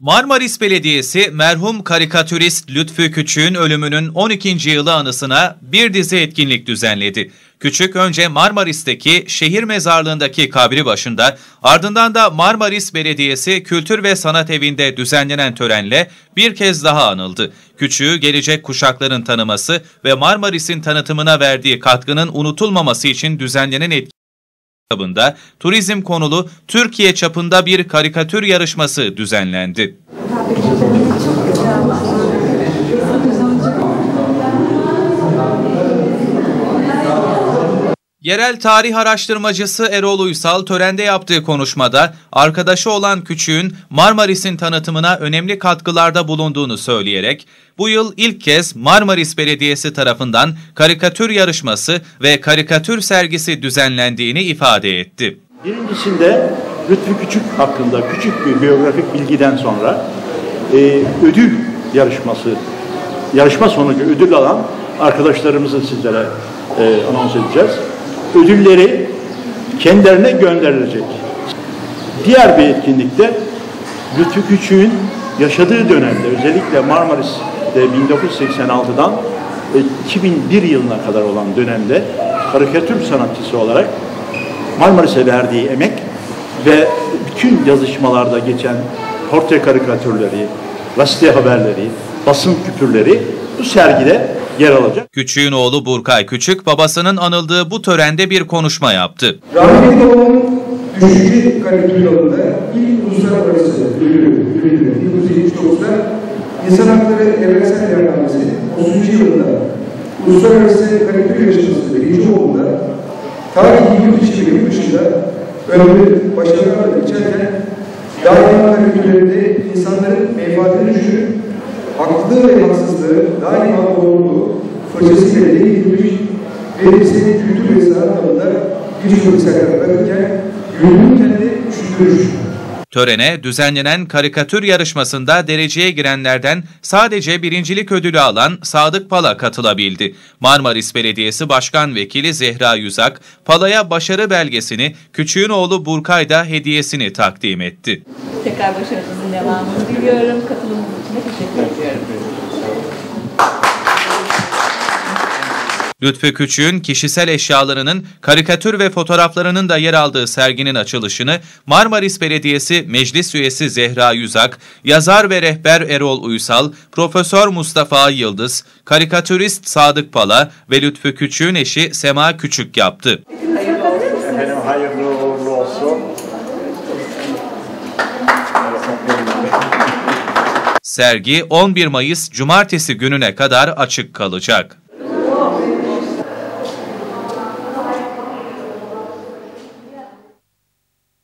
Marmaris Belediyesi merhum karikatürist Lütfü Küçük'ün ölümünün 12. yılı anısına bir dizi etkinlik düzenledi. Küçük önce Marmaris'teki şehir mezarlığındaki kabri başında ardından da Marmaris Belediyesi Kültür ve Sanat Evi'nde düzenlenen törenle bir kez daha anıldı. Küçüğü gelecek kuşakların tanıması ve Marmaris'in tanıtımına verdiği katkının unutulmaması için düzenlenen etkinlik kitabında turizm konulu Türkiye çapında bir karikatür yarışması düzenlendi. Yerel tarih araştırmacısı Erol Uysal törende yaptığı konuşmada arkadaşı olan Küçük'ün Marmaris'in tanıtımına önemli katkılarda bulunduğunu söyleyerek bu yıl ilk kez Marmaris Belediyesi tarafından karikatür yarışması ve karikatür sergisi düzenlendiğini ifade etti. Birincisinde Lütfü Küçük hakkında küçük bir biyografik bilgiden sonra e, ödül yarışması, yarışma sonucu ödül alan arkadaşlarımızı sizlere e, anons edeceğiz ödülleri kendilerine gönderilecek. Diğer bir etkinlikte Lütfü Küçük'ün yaşadığı dönemde özellikle Marmaris'te 1986'dan 2001 yılına kadar olan dönemde karikatür sanatçısı olarak Marmaris'e verdiği emek ve bütün yazışmalarda geçen portre karikatürleri, gazete haberleri, basın küpürleri bu sergide yer alacak. Küçüğün oğlu Burkay Küçük babasının anıldığı bu törende bir konuşma yaptı. Rahmetli babamın düşünce karikatür yolunda ilk uluslararası ödülü 1979'da İnsan Hakları Evrensel Beyannamesi 30. yılında Uluslararası Karikatür Yarışması birinci olunda tarihi yurt içi ve yurt dışında önemli başarılarla geçerken daima karikatürlerinde insanların menfaatini düşünüp haklı ve haksızlığı daima doğruluğu fırçasıyla değinilmiş ve bize kültür ve sanat alanında birçok bırakırken yönünü kendi düşündürür. Törene düzenlenen karikatür yarışmasında dereceye girenlerden sadece birincilik ödülü alan Sadık Pala katılabildi. Marmaris Belediyesi Başkan Vekili Zehra Yüzak, Pala'ya başarı belgesini, küçüğün oğlu Burkay da hediyesini takdim etti. Tekrar başarınızın devamını diliyorum. Katılımınız için teşekkür ediyorum. Lütfü Küçük'ün kişisel eşyalarının, karikatür ve fotoğraflarının da yer aldığı serginin açılışını Marmaris Belediyesi Meclis Üyesi Zehra Yüzak, yazar ve rehber Erol Uysal, Profesör Mustafa Yıldız, karikatürist Sadık Pala ve Lütfü Küçük'ün eşi Sema Küçük yaptı. Efendim hayırlı uğurlu olsun. Sergi 11 Mayıs Cumartesi gününe kadar açık kalacak.